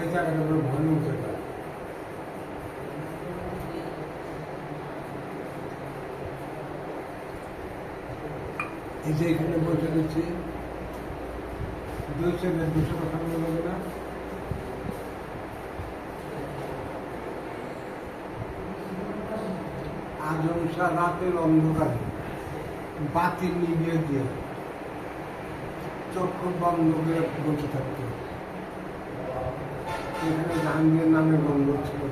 এই জায়গাটা বড় ভয়ানক জায়গা এই যে এখানে বসে গেছি দুইশো দেড় দুশো কথা বলব না। আজমসা রাতের অন্ধকারে, বাতি নিভিয়ে দিয়ে চক্ষু বন্ধ করে বসে থাকতো এখানে জাহাঙ্গীর নামে বন্ধ ছিল।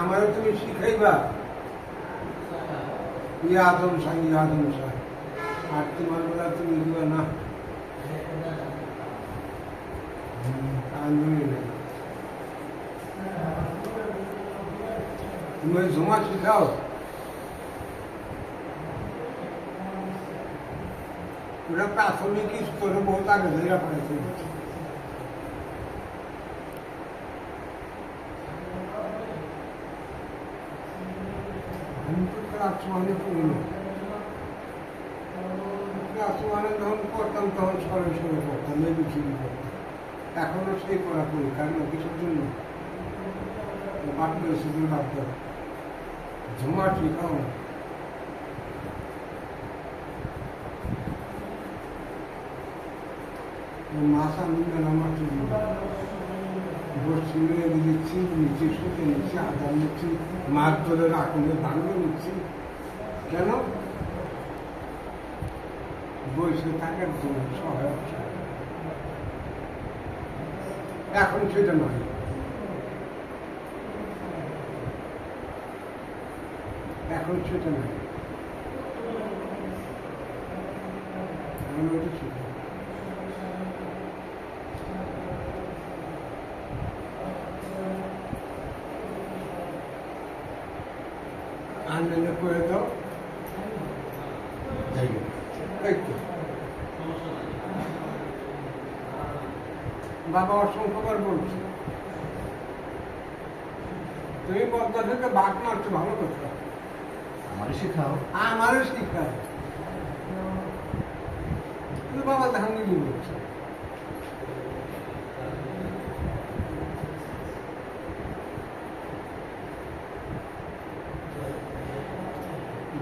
আমারও তুমি শিখাইবা? ইয়ে আদম শাহ ইয়ে আদম শাহ আর তোমার বেলা তুমি দিবা না? তুমি ঝুমা শিখাও? ওরা প্রাথমিক স্তরে বহুত আগে ধরে পড়েছে ওয়ানে পড়িনি ক্লাস যখন পড়তাম তখন সরে সরে পড়তাম এবিসিডি পড়তাম এখনও সেই পড়া করি কারণ কিছুর জন্য বাদ করেছি বাদ দেওয়া ঝুমা শিখাও না মাথা নিয়ে নামার জন্য বসছি মেরে দিচ্ছি নিচে শুতে নিচ্ছি আদার নিচ্ছি মাছ ধরে রাখলে ভাঙলে নিচ্ছি কেন বসে থাকার জন্য সহায়ক এখন সেটা নয়। এখন সেটা নয়। এখন ওটা শিখি আনলে করে দাও যাই। বাবা অসংখ্যবার বলছে। তুমি পদ্মা থেকে বাঘ মারছো ভালো কথা। আমারই শেখাও। আমারও শিক্ষা কিন্তু বাবা ধাঙ্গি বলছে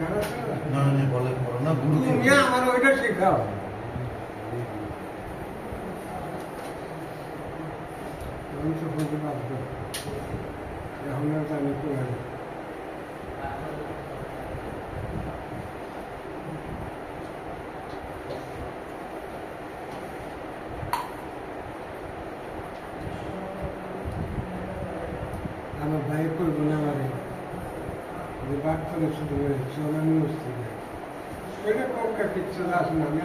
না? না না বলে বলো না গুরু তুমি আমার ওইটা শেখাও। তো এখন জানি না আমার ভাই করব না আমারে। যে বাদ করে শুধু করে চলানো ওইটা কমটা কিচ্ছু আসে না আমি